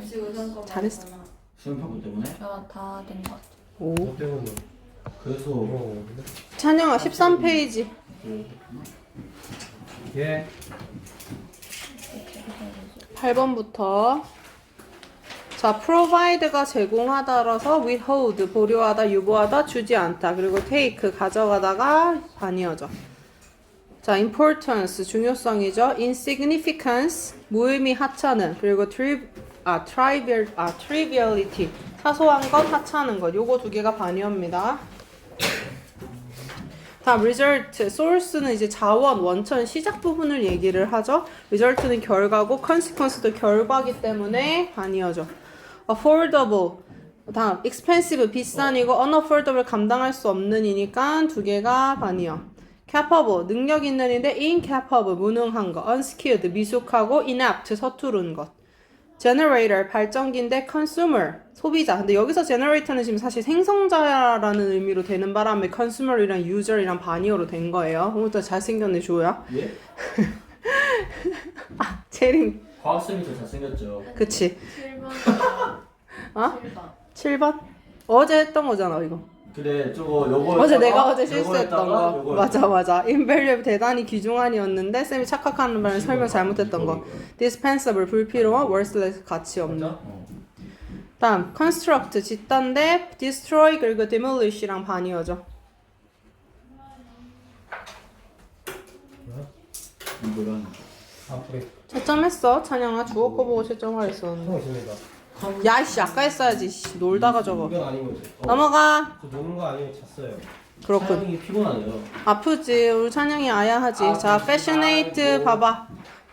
그치 우선 거 잘했어. 말했잖아. 시험 평가 때문에? 다된 것 같아. 오. 저 때문에 그래서 어 찬영아 13페이지. 예. 이렇게 해야지. 8번부터 자, provide가 제공하다라서 withhold 보류하다, 유보하다, 주지 않다. 그리고 take 가져가다가 반이어져. 자, importance 중요성이죠. insignificance 무의미 하찮은 그리고 tri 아 trivial 아 triviality 사소한 것 하찮은 것. 요거 두 개가 반이옵니다. 다음 result, source는 이제 자원, 원천, 시작 부분을 얘기를 하죠. result는 결과고 consequence도 결과기 때문에 반이어져. affordable, 다음 expensive, 비싼이고 unaffordable, 감당할 수 없는이니까 두 개가 반이요. capable, 능력 있는인데 incapable, 무능한 것. unskilled, 미숙하고 inept, 서투른 것. Generator 발전기인데 consumer 소비자 근데 여기서 generator는 지금 사실 생성자라는 의미로 되는 바람에 consumer이랑 user이랑 반이어로 된 거예요 오늘도 잘생겼네 조야 예? 체린 과학쌤이 더 잘생겼죠 그치 7번. 어? 7번. 7번 어제 했던 거잖아 이거 그래 저거 요거 어제 내가 어제 실수했던 거. 요거 맞아 맞아. 인밸류able 대단히 귀중한이었는데 쌤이 착각하는 바람에 설명 잘못했던 거. dispensable 불필요한 worthless 가치 없는? 어. 다음 construct 짓단데 destroy 그리고 demolish랑 반이어져 이거랑. 앞으로 채점했어. 찬영아 주어 거 보고 채점하랬었는데. 하고 있습니다. 야이씨 아까 했어야지. 씨, 놀다가 저거. 이건 아닌 거지. 어. 넘어가. 저 노는 거 아니면 잤어요. 그렇군. 사장님이 피곤하네요. 아프지. 우리 찬영이 아야 하지. 아, 자 fashionate 아이고. 봐봐.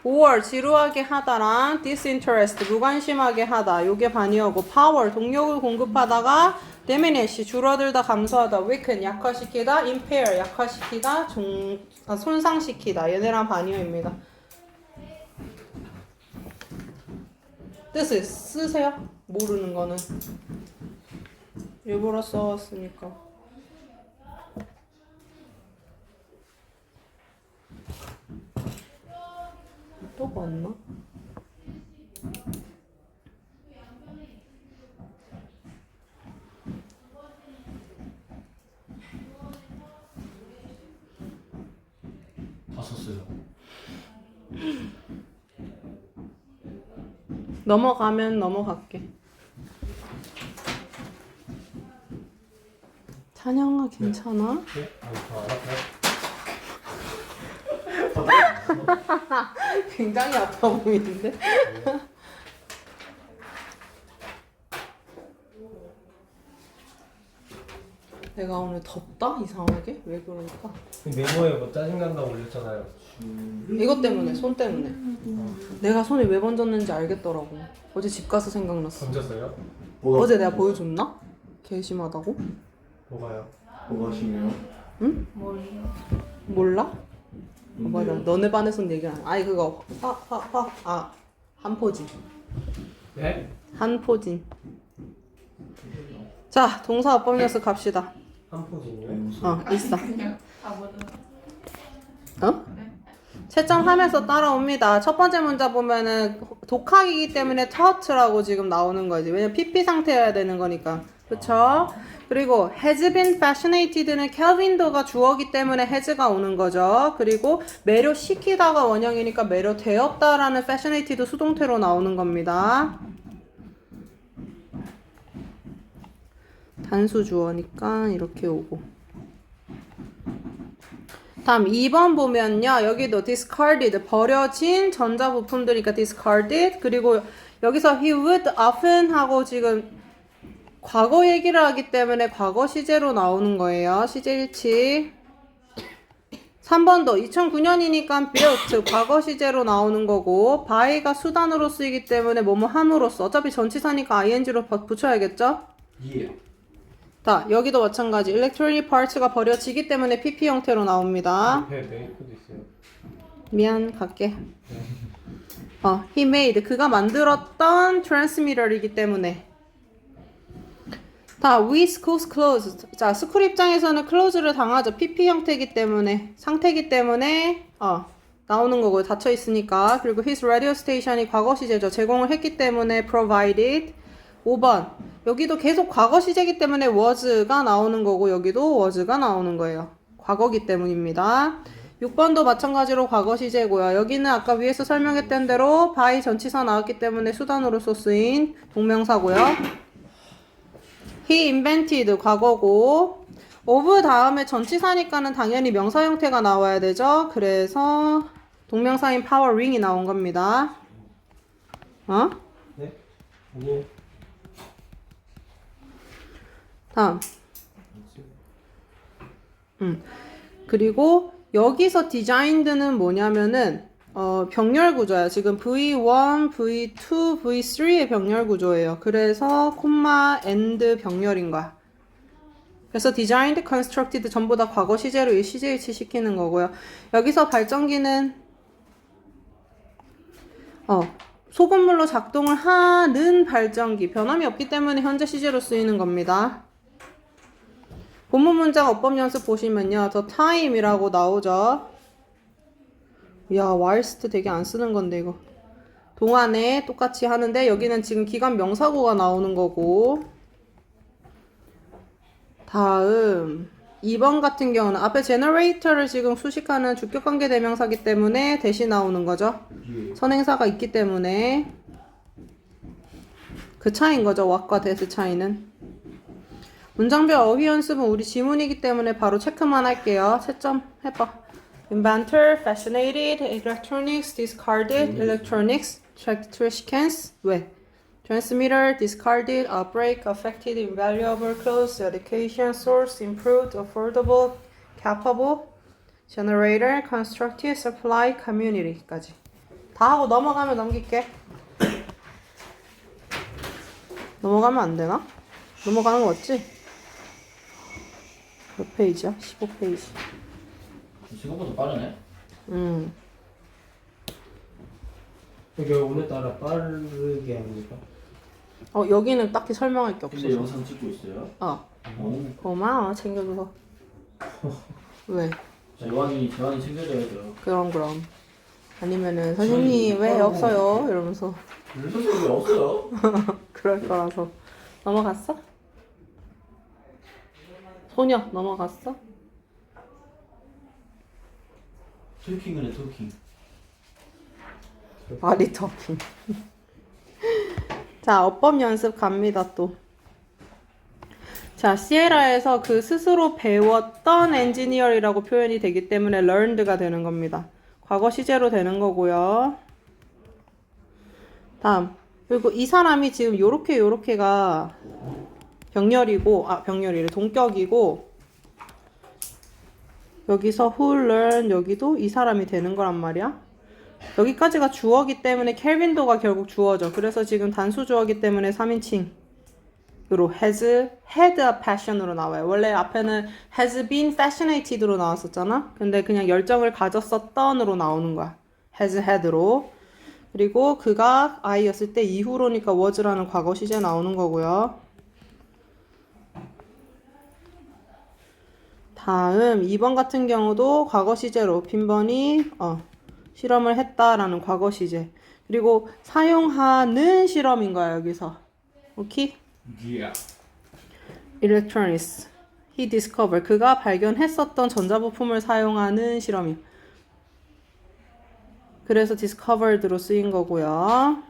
5월 지루하게 하다랑 disinterest 무관심하게 하다. 요게 반이어고 power 동력을 공급하다가 diminish 줄어들다 감소하다. weaken 약화시키다. impair 약화시키다. 종, 아, 손상시키다. 얘네랑 반이어입니다 뜻을 쓰세요? 모르는 거는. 일부러 써왔으니까. 또 봤나? 다 썼어요 넘어가면 넘어갈게. 찬영아 괜찮아? 굉장히 아파 보이는데? 내가 오늘 덥다 이상하게 왜 그럴까? 그 메모에 뭐 짜증 난다고 올렸잖아요. 이것 때문에 손 때문에 내가 손이 왜 번졌는지 알겠더라고. 어제 집 가서 생각났어. 던졌어요? 뭐가 어제 내가 보여줬나? 개심하다고? 뭐가요? 뭐가 심해요? 뭘요? 몰라? 어, 맞아. 너네 반에서는 얘기 안 해. 아니 그거 화화화아 한포진. 네? 한포진. 자 동사 어법 녀석 갑시다. 한포진이요? 어 있어. 그냥 다 보는. 어? 채점하면서 따라옵니다. 첫 번째 문자 보면은 독학이기 때문에 touch라고 지금 나오는 거지. 왜냐면 PP 상태여야 되는 거니까. 그쵸? 그리고 has been fascinated는 켈빈도가 주어기 때문에 has가 오는 거죠. 그리고 매료시키다가 원형이니까 매료되었다라는 fascinated 수동태로 나오는 겁니다. 단수 주어니까 이렇게 오고. 다음 2번 보면요. 여기도 discarded 버려진 전자 부품들이니까 discarded 그리고 여기서 he would often 하고 지금 과거 얘기를 하기 때문에 과거 시제로 나오는 거예요. 시제 일치. 3번도 2009년이니까 built 과거 시제로 나오는 거고 by가 수단으로 쓰이기 때문에 뭐뭐 함으로써 어차피 전치사니까 ing로 붙여야겠죠? 예 자, 여기도 마찬가지. electronic parts가 버려지기 때문에 PP 형태로 나옵니다. 메이크도 있어요. 미안, 갈게. 어, he made. 그가 만들었던 transmitter이기 때문에. 다 we schools closed. 자, 스쿨 입장에서는 close를 당하죠. PP 형태이기 때문에. 상태이기 때문에, 어, 나오는 거고요. 닫혀 있으니까. 그리고 his radio station이 과거 시제죠. 제공을 했기 때문에 provided. 5번. 여기도 계속 과거 시제이기 때문에 was가 나오는 거고 여기도 was가 나오는 거예요. 과거기 때문입니다. 6번도 마찬가지로 과거 시제고요. 여기는 아까 위에서 설명했던 대로 by 전치사 나왔기 때문에 수단으로서 쓰인 동명사고요. He invented 과거고 of 다음에 전치사니까는 당연히 명사 형태가 나와야 되죠. 그래서 동명사인 power ring이 나온 겁니다. 어? 네? 아 다음. 음. 그리고 여기서 designed는 뭐냐면은 어, 병렬 구조야. 지금 V1, V2, V3의 병렬 구조예요. 그래서 콤마 and 병렬인 거야. 그래서 designed, constructed 전부 다 과거 시제로 이 시제일치 시키는 거고요. 여기서 발전기는 어, 소금물로 작동을 하는 발전기 변함이 없기 때문에 현재 시제로 쓰이는 겁니다. 본문 문장 어법 연습 보시면요. 더 time이라고 나오죠. 야, whilst 되게 안 쓰는 건데 이거. 동안에 똑같이 하는데 여기는 지금 기간 명사구가 나오는 거고. 다음 2번 같은 경우는 앞에 generator를 지금 수식하는 주격관계 대명사기 때문에 대신 나오는 거죠. 예. 선행사가 있기 때문에 그 차이인 거죠. what과 that의 차이는. 문장별 어휘 연습은 우리 지문이기 때문에 바로 체크만 할게요. 채점 해봐. Inventor, fascinated, electronics, discarded, electronics, checked trash cans, 왜? Transmitter, discarded, outbreak, affected, invaluable, close, education, source, improved, affordable, capable, generator, constructive, supply, community까지. 다 하고 넘어가면 넘길게. 넘어가면 안 되나? 넘어가는 거 맞지? 몇 페이지야? 15페이지. 생각보다 빠르네. 음. 이게 오늘따라 빠르게 합니까? 어, 여기는 딱히 설명할 게 근데 없어서. 영상 찍고 있어요? 어, 오. 고마워. 챙겨줘서. 왜? 재환이 재환이 챙겨줘야죠. 그럼, 그럼. 아니면은, 선생님, 왜 없어요? 이러면서. 선생님 왜 없어요? 그럴 거라서. 넘어갔어? 소녀, 넘어갔어? 토킹을 해 토킹. 아리 터핑. 자, 어법 연습 갑니다, 또. 자, 시에라에서 그 스스로 배웠던 엔지니어이라고 표현이 되기 때문에 learned가 되는 겁니다. 과거 시제로 되는 거고요. 다음. 그리고 이 사람이 지금 요렇게 요렇게가 병렬이고, 아, 병렬이래. 동격이고, 여기서 who learn, 여기도 이 사람이 되는 거란 말이야. 여기까지가 주어기 때문에 켈빈도가 결국 주어죠. 그래서 지금 단수 주어기 때문에 3인칭. 으로 has had a passion으로 나와요. 원래 앞에는 has been fascinated로 나왔었잖아. 근데 그냥 열정을 가졌었던으로 나오는 거야. has had로. 그리고 그가 아이였을 때 이후로니까 was라는 과거 시제 나오는 거고요. 다음 2번 같은 경우도 과거 시제로 빈번히 어, 실험을 했다라는 과거 시제. 그리고 사용하는 실험인 거야 여기서. 오케이? 예. electronics. He discovered. 그가 발견했었던 전자부품을 사용하는 실험이. 그래서 discovered로 쓰인 거고요.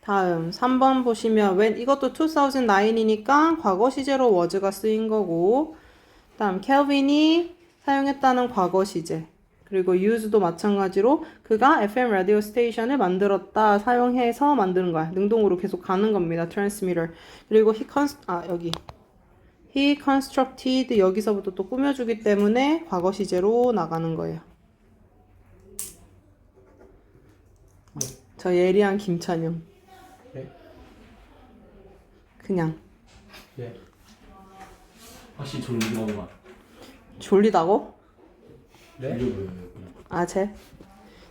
다음 3번 보시면 when 이것도 2009이니까 과거 시제로 was가 쓰인 거고 다음 켈빈이 사용했다는 과거 시제 그리고 use도 마찬가지로 그가 FM 라디오 스테이션을 만들었다 사용해서 만드는 거야. 능동으로 계속 가는 겁니다 transmitter. 그리고 he cons 아 여기. he constructed 여기서부터 또 꾸며주기 때문에 과거 시제로 나가는 거예요. 저 예리한 김찬영 네. 그냥. 네. 확실히 졸리긴 하구만. 졸리다고? 네? 졸려 보여요. 그냥. 아, 제.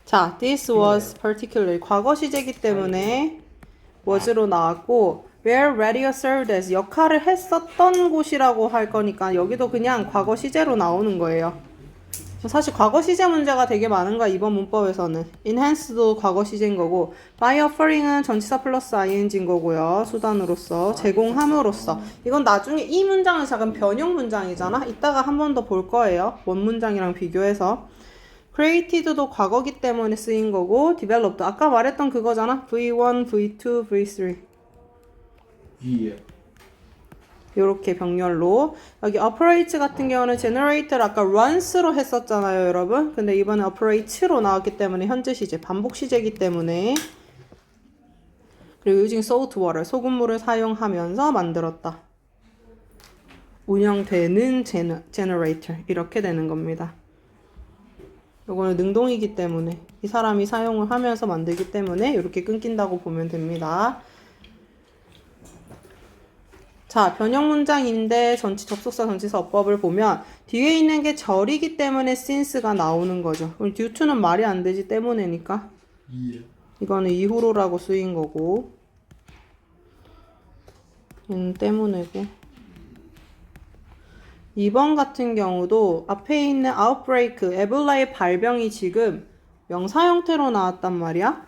자, this was particularly 과거 시제기 때문에 was로 나왔고 where radio served as 역할을 했었던 곳이라고 할 거니까 여기도 그냥 과거 시제로 나오는 거예요. 사실 과거 시제 문제가 되게 많은 거야 이번 문법에서는. Enhance도 과거 시제인 거고 by offering은 전치사 플러스 ing인 거고요 수단으로서 제공함으로써. 이건 나중에 이 문장은 작은 변형 문장이잖아? 이따가 한 번 더 볼 거예요 원 문장이랑 비교해서. Created도 과거기 때문에 쓰인 거고 developed 아까 말했던 그거잖아? V1 v2 v3 예. 이렇게 병렬로. 여기 operate 같은 경우는 generator 아까 runs로 했었잖아요 여러분. 근데 이번에 operate로 나왔기 때문에 현재 시제 반복 시제이기 때문에. 그리고 using salt water 소금물을 사용하면서 만들었다. 운영되는 제너, generator. 이렇게 되는 겁니다. 이거는 능동이기 때문에. 이 사람이 사용을 하면서 만들기 때문에 이렇게 끊긴다고 보면 됩니다 자, 변형 문장인데 전치 접속사 전치사 어법을 보면 뒤에 있는 게 절이기 때문에 since가 나오는 거죠. 그럼 due to는 말이 안 되지 때문에니까 예. 이거는 이후로라고 쓰인 거고 얘는 때문에고 2번 같은 경우도 앞에 있는 outbreak, 에볼라의 발병이 지금 명사 형태로 나왔단 말이야.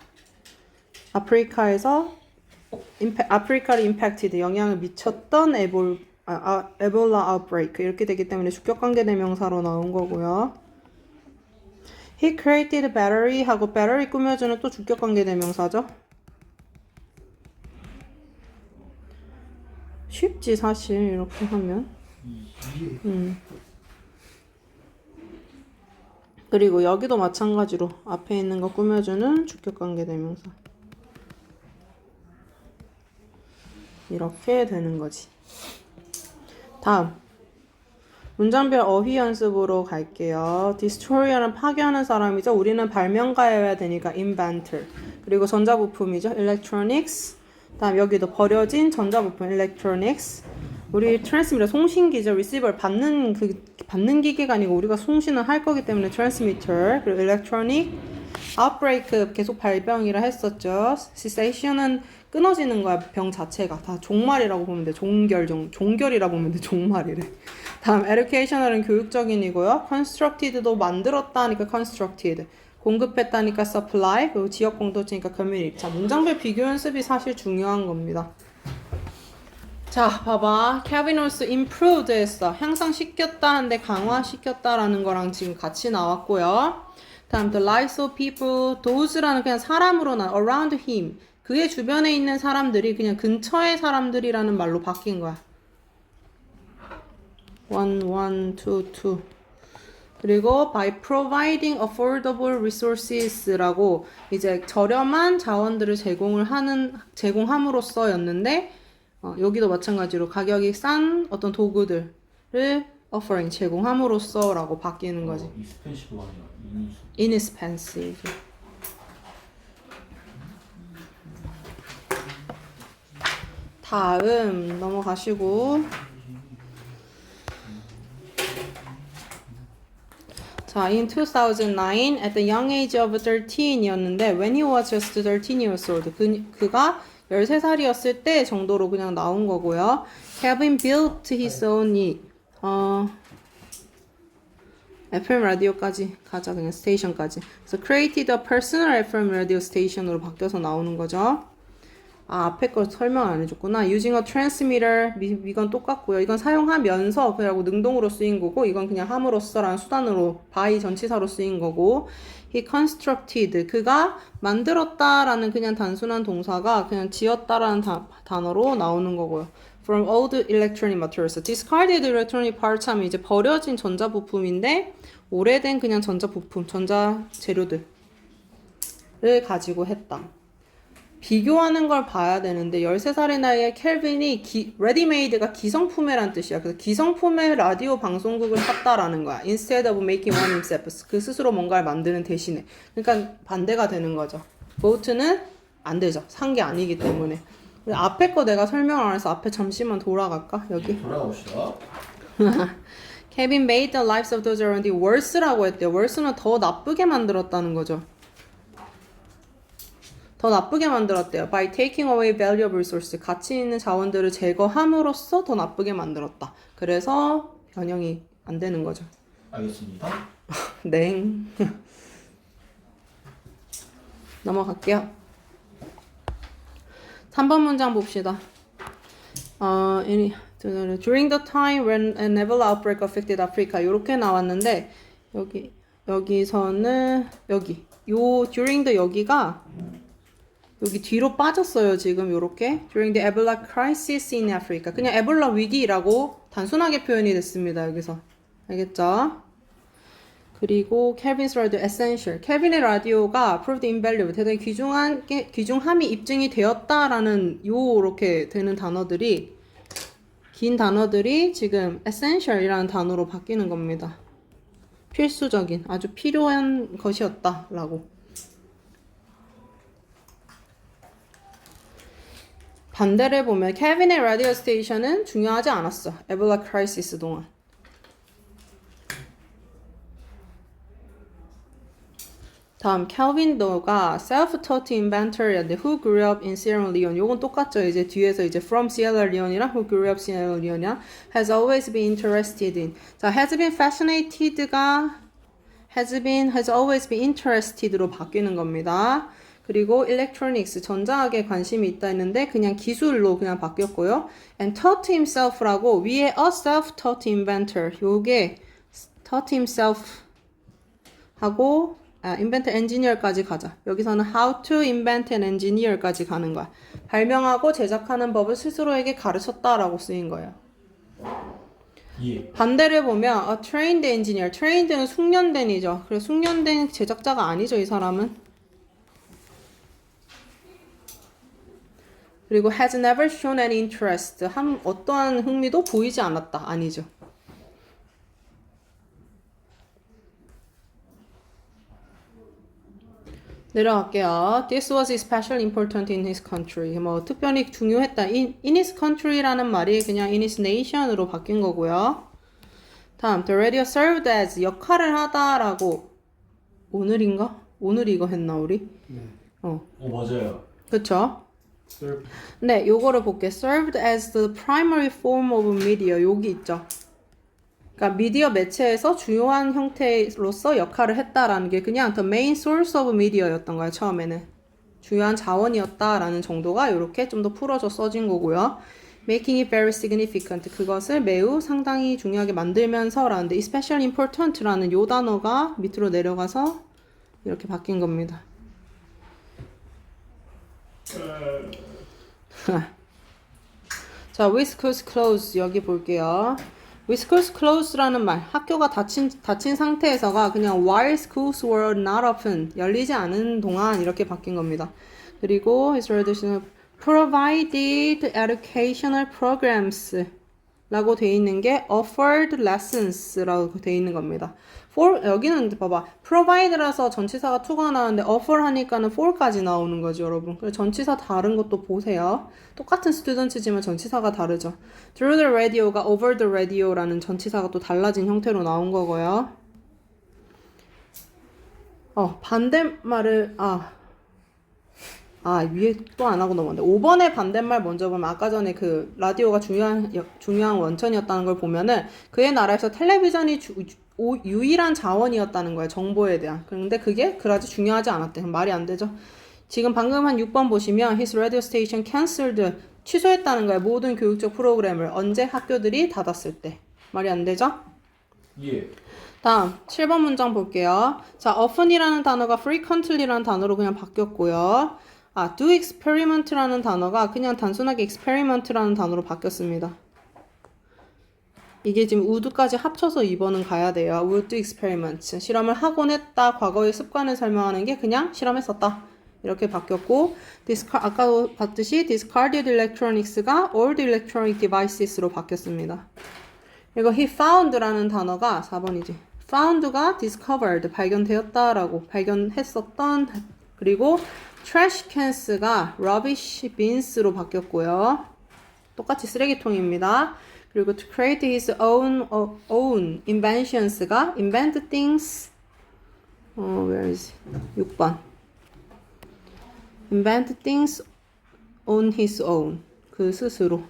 아프리카에서 아프리카를 impacted 영향을 미쳤던 에볼 아, 아, 에볼라 outbreak 이렇게 되기 때문에 주격 관계 대명사로 나온 거고요. He created battery 하고 battery 꾸며주는 또 주격 관계 대명사죠. 쉽지 사실 이렇게 하면. 음. 그리고 여기도 마찬가지로 앞에 있는 거 꾸며주는 주격 관계 대명사. 이렇게 되는 거지. 다음. 문장별 어휘 연습으로 갈게요. destroyer는 파괴하는 사람이죠. 우리는 발명가여야 되니까 inventor. 그리고 전자부품이죠. electronics. 다음 여기도 버려진 전자부품 electronics. 우리 트랜스미터 송신기죠. 리시버를 받는 그 받는 기계가 아니고 우리가 송신을 할 거기 때문에 트랜스미터. 그리고 electronic. outbreak 계속 발병이라 했었죠. cessation은 끊어지는 거야 병 자체가. 다 종말이라고 보면 돼. 종결 종 종결이라 보면 돼. 종말이래. 다음 educational은 교육적인이고요. constructed도 만들었다니까 constructed. 공급했다니까 supply 그리고 지역 공동체니까 community. 자 문장별 비교 연습이 사실 중요한 겁니다. 자 봐봐. Also improved 했어. 향상시켰다는데 강화시켰다라는 거랑 지금 같이 나왔고요. 다음 the lives of people. Those라는 그냥 사람으로 나 around him 그의 주변에 있는 사람들이 그냥 근처의 사람들이라는 말로 바뀐 거야. one, one, two, two. 그리고 by providing affordable resources라고 이제 저렴한 자원들을 제공을 하는 제공함으로써였는데 어, 여기도 마찬가지로 가격이 싼 어떤 도구들을 offering 제공함으로써라고 바뀌는 거지. 어, 이니스. inexpensive. 다음 넘어가시고 자, in 2009 at the young age of 13이었는데 when he was just 13 years old 그, 그가 13살이었을 때 정도로 그냥 나온 거고요. Kevin built his own 이- 어 FM 라디오까지 가자 그냥 스테이션까지. 그래서 created a personal FM radio station으로 바뀌어서 나오는 거죠. 아 앞에 걸 설명 안 해줬구나. using a transmitter 미, 이건 똑같고요. 이건 사용하면서 그리고 능동으로 쓰인 거고 이건 그냥 함으로써라는 수단으로 by 전치사로 쓰인 거고 he constructed 그가 만들었다라는 그냥 단순한 동사가 그냥 지었다라는 다- 단어로 나오는 거고요. from old electronic materials. discarded electronic parts 하면 이제 버려진 전자부품인데 오래된 그냥 전자부품, 전자 재료들을 가지고 했다. 비교하는 걸 봐야 되는데 13살의 나이에 켈빈이 기, 레디메이드가 기성품에란 뜻이야. 그래서 기성품의 라디오 방송국을 샀다라는 거야. instead of making one himself. 그 스스로 뭔가를 만드는 대신에. 그러니까 반대가 되는 거죠. 보트는 안 되죠. 산 게 아니기 때문에. 앞에 거 내가 설명을 안 해서 앞에 잠시만 돌아갈까? 여기. 돌아옵시다. Kevin made the lives of those around him worse라고 했대요. worse는 더 나쁘게 만들었다는 거죠. 더 나쁘게 만들었대요. By taking away valuable resources. 가치 있는 자원들을 제거함으로써 더 나쁘게 만들었다. 그래서 변형이 안 되는 거죠. 알겠습니다. 냉. 넘어갈게요. 3번 문장 봅시다. 어, any, during the time when an Ebola outbreak affected Africa 이렇게 나왔는데 여기 여기서는 여기 요 during the 여기가 여기 뒤로 빠졌어요 지금 요렇게 during the Ebola crisis in Africa 그냥 에볼라 위기라고 단순하게 표현이 됐습니다 여기서 알겠죠? 그리고 켈빈's 라디오 essential. 켈빈의 라디오가 proved invaluable. 대단히 귀중한 게, 귀중함이 입증이 되었다라는 요렇게 되는 단어들이 긴 단어들이 지금 essential이라는 단어로 바뀌는 겁니다. 필수적인, 아주 필요한 것이었다라고. 반대를 보면 켈빈의 라디오 스테이션은 중요하지 않았어. 에볼라 크라이시스 동안. 다음 캘빈도가 self-taught inventor인데 who grew up in Sierra Leone 요건 똑같죠 이제 뒤에서 이제 from Sierra Leone이랑 who grew up Sierra Leone이랑 has always been interested in 자 has been fascinated가 has been has always been interested로 바뀌는 겁니다 그리고 electronics 전자학에 관심이 있다 했는데 그냥 기술로 그냥 바뀌었고요 and taught himself라고 위에 a self-taught inventor 요게 taught himself 하고 아, invent engineer까지 가자. 여기서는 how to invent an engineer까지 가는 거야. 발명하고 제작하는 법을 스스로에게 가르쳤다라고 쓰인 거예요. 예. 반대를 보면 a trained engineer, trained는 숙련된이죠. 그래서 숙련된 제작자가 아니죠, 이 사람은. 그리고 has never shown any interest, 한 어떠한 흥미도 보이지 않았다, 아니죠. 내려갈게요. This was especially important in his country. 뭐 특별히 중요했다. In, in his country라는 말이 그냥 in his nation으로 바뀐 거고요. 다음, the radio served as 역할을 하다라고 오늘인가? 오늘 이거 했나 우리? 네. 어, 어 맞아요. 그쵸? Serve 네, 요거를 볼게. served as the primary form of media. 여기 있죠. 그러니까 미디어 매체에서 주요한 형태로서 역할을 했다라는 게 그냥 the main source of media였던 거예요, 처음에는. 주요한 자원이었다라는 정도가 이렇게 좀 더 풀어져 써진 거고요. making it very significant. 그것을 매우 상당히 중요하게 만들면서라는데 especially important라는 요 단어가 밑으로 내려가서 이렇게 바뀐 겁니다. 자, with schools closed 여기 볼게요. with schools closed라는 말, 학교가 닫힌 닫힌 상태에서가 그냥 while schools were not open 열리지 않은 동안 이렇게 바뀐 겁니다. 그리고 his traditional provided educational programs 라고 돼 있는 게 offered lessons라고 돼 있는 겁니다. for 여기는 봐봐 provide라서 전치사가 to가 나오는데 offer 하니까는 for까지 나오는 거죠, 여러분. 그래서 전치사 다른 것도 보세요. 똑같은 스튜던트지만 전치사가 다르죠. through the radio가 over the radio라는 전치사가 또 달라진 형태로 나온 거고요. 어 반대말을 아 아, 위에 또 안 하고 넘어갔는데 5번의 반대말 먼저 보면 아까 전에 그 라디오가 중요한 여- 중요한 원천이었다는 걸 보면은 그의 나라에서 텔레비전이 주- 주- 오- 유일한 자원이었다는 거예요. 정보에 대한. 그런데 그게 그다지 중요하지 않았대. 말이 안 되죠. 지금 방금 한 6번 보시면 his radio station cancelled 취소했다는 거예요. 모든 교육적 프로그램을 언제 학교들이 닫았을 때. 말이 안 되죠? 예. 다음 7번 문장 볼게요. 자, often이라는 단어가 frequently라는 단어로 그냥 바뀌었고요. 아, do experiment라는 단어가 그냥 단순하게 experiment라는 단어로 바뀌었습니다. 이게 지금 would까지 합쳐서 2번은 가야 돼요. would experiment. 실험을 하곤 했다. 과거의 습관을 설명하는 게 그냥 실험했었다. 이렇게 바뀌었고, discard, 아까 봤듯이 discarded electronics가 old electronic devices로 바뀌었습니다. 그리고 he found라는 단어가 4번이지. found가 discovered 발견되었다라고 발견했었던 그리고 trash cans가 rubbish bins로 바뀌었고요. 똑같이 쓰레기통입니다. 그리고 to create his own 어, own inventions가 invent things 어 where is it? 6번 invent things on his own 그 스스로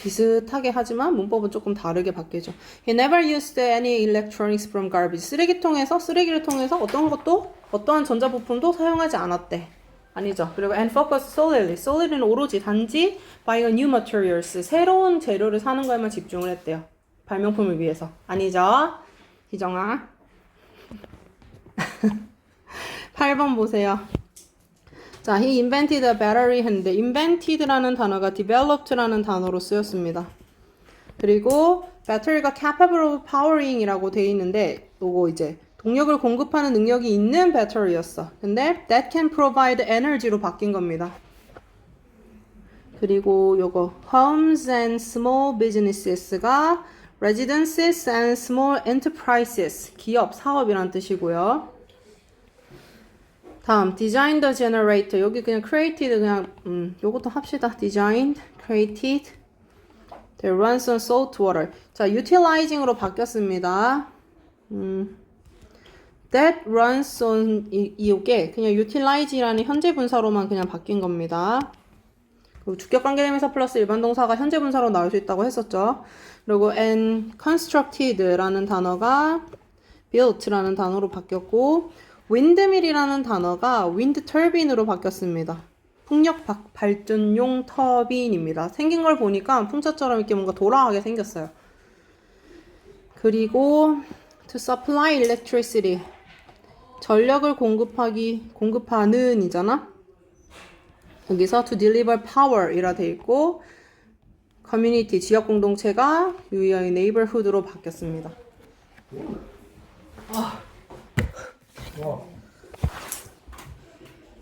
비슷하게 하지만 문법은 조금 다르게 바뀌죠. He never used any electronics from garbage. 쓰레기통에서 쓰레기를 통해서 어떤 것도 어떠한 전자부품도 사용하지 않았대. 아니죠. 그리고 and focus solely. solely는 오로지 단지 buying new materials. 새로운 재료를 사는 거에만 집중을 했대요. 발명품을 위해서. 아니죠. 희정아. 8번 보세요. 자, he invented a battery 했는데 invented라는 단어가 developed라는 단어로 쓰였습니다. 그리고 배터리가 capable of powering이라고 돼 있는데 요거 이제 동력을 공급하는 능력이 있는 배터리였어. 근데 that can provide energy로 바뀐 겁니다. 그리고 요거 homes and small businesses가 residences and small enterprises 기업 사업이란 뜻이고요. 다음 design the generator 여기 그냥 created 그냥 음 요것도 합시다 designed created that runs on salt water 자 utilizing으로 바뀌었습니다 음 that runs on 이, 이게 그냥 utilize라는 현재 분사로만 그냥 바뀐 겁니다 그리고 주격 관계대명사 플러스 일반 동사가 현재 분사로 나올 수 있다고 했었죠 그리고 and constructed라는 단어가 built라는 단어로 바뀌었고 windmill이라는 단어가 wind turbine으로 바뀌었습니다. 풍력 박- 발전용 터빈입니다. 생긴 걸 보니까 풍차처럼 이렇게 뭔가 돌아가게 생겼어요. 그리고 to supply electricity 전력을 공급하기 공급하는 이잖아. 여기서 to deliver power이라 돼 있고 community 지역 공동체가 유의어의 neighborhood로 바뀌었습니다. 와.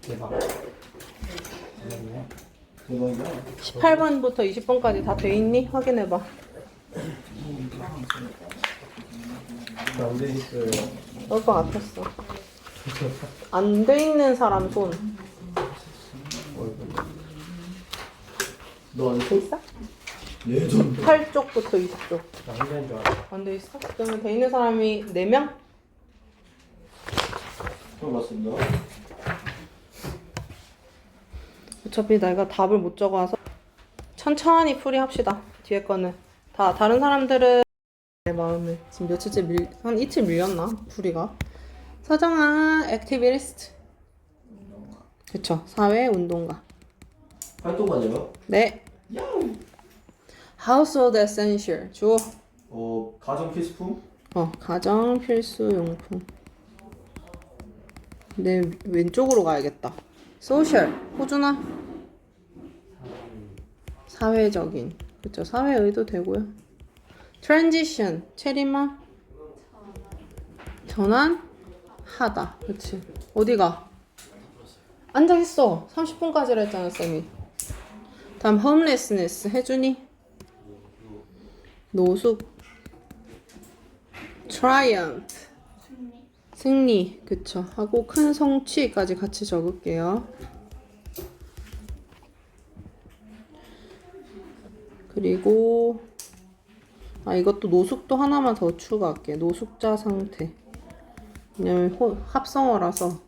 대박. 대박이다. 18번부터 20번까지 다 돼 있니? 확인해 봐. 안돼 있어요. 넣을 것 같았어. 안 돼 있는 사람 손. 너 안 돼 있어? 예전 8쪽부터 20쪽. 나 혼자인 줄 알아. 안 돼 있어? 그러면 돼 있는 사람이 4명? 처음 봤습니다. 어차피 내가 답을 못 적어서 천천히 풀이합시다. 뒤에 거는. 다 다른 사람들은 내 마음을 지금 며칠째 밀, 한 이틀 밀렸나? 풀이가. 서정아, 액티비리스트. 그쵸. 사회 운동가. 활동가네요. 네. Household essential. 주어. 어 가정 필수품. 어, 가정 필수 용품. 내 왼쪽으로 가야겠다. 소셜. 호준아. 사회적인. 그쵸. 사회 의도 되고요. transition. 체리마. 전환. 하다. 그치. 어디가? 앉아 있어. 30분까지라 했잖아, 쌤이. 다음 homelessness. 혜준이. 노숙. triumph. 승리, 그쵸. 하고 큰 성취까지 같이 적을게요. 그리고 아 이것도 노숙도 하나만 더 추가할게. 노숙자 상태. 왜냐면 호, 합성어라서.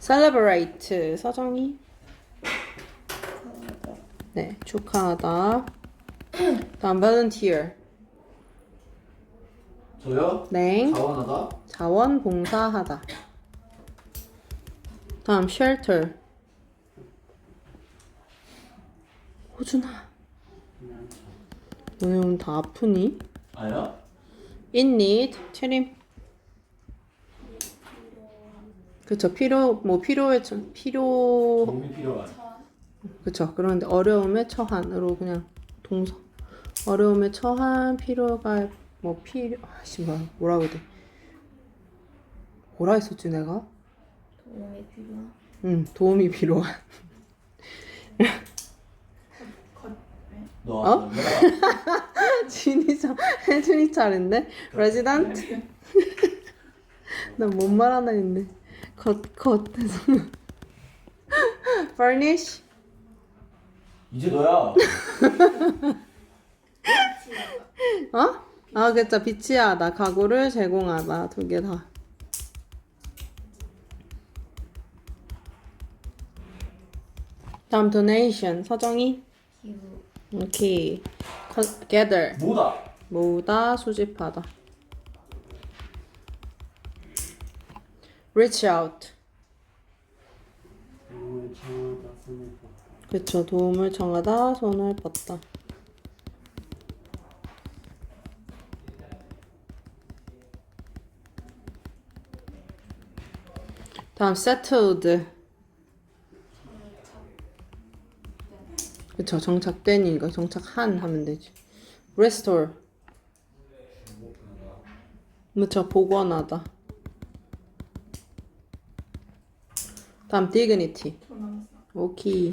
celebrate 서정이. 네, 축하하다. 다음 volunteer. 저요? 네. 자원하다. 자원봉사하다. 다음 shelter. 호준아. 너네 오늘 다 아프니? 아야? in need. 채림. 그쵸 필요 뭐 필요에 처- 필요 도움이 필요한. 그쵸 그런데 어려움에 처한으로 그냥 동사 어려움에 처한 필요가 뭐 필요 아씨 뭐 뭐라고 해야 돼 뭐라 했었지 내가 도움이 필요한. 응 도움이 필요한 컷. 네. 너 어? 어? 진이 차 혜준이 차례인데 레지던트 난 뭔 말 하나 했네 컷컷 해서 furnish 이제 너야. 어? 아 그쵸 비치하다 가구를 제공하다 두 개 다. 다음 donation 서정이 기부. 오케이. Gather. 뭐다? 모으다, 수집하다. Reach out. 도움을 청하다 손을 뻗다. 그쵸. 도움을 청하다, 손을 뻗다. 다음 settled. 그쵸. 정착된이니까 정착한 하면 되지. restore. 그쵸. 복원하다. 다음 dignity. 오케이.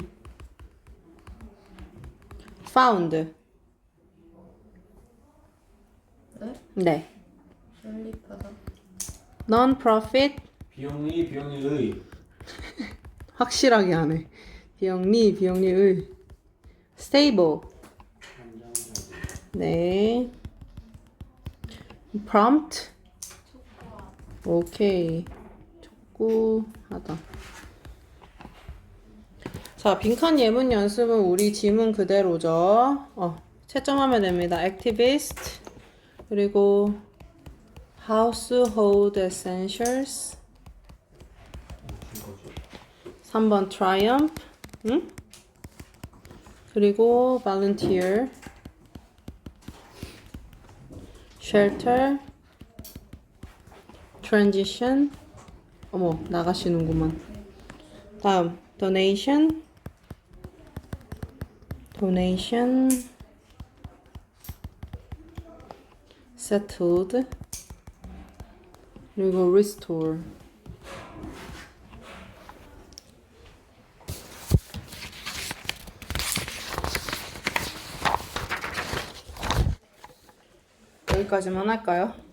found. 네? 네. 설립하다. non-profit 비영리 비영리의 확실하게 하네. 비영리 비영리의 stable. 네. prompt. 오케이. 촉구하다. 자, 빈칸 예문 연습은 우리 지문 그대로죠. 어, 채점하면 됩니다. activist. 그리고 household essentials. 3번 triumph. 응? 그리고 volunteer. shelter. transition. 어머, 나가시는구만. 다음, donation. Donation. settled. 그리고 restore. 여기까지만 할까요?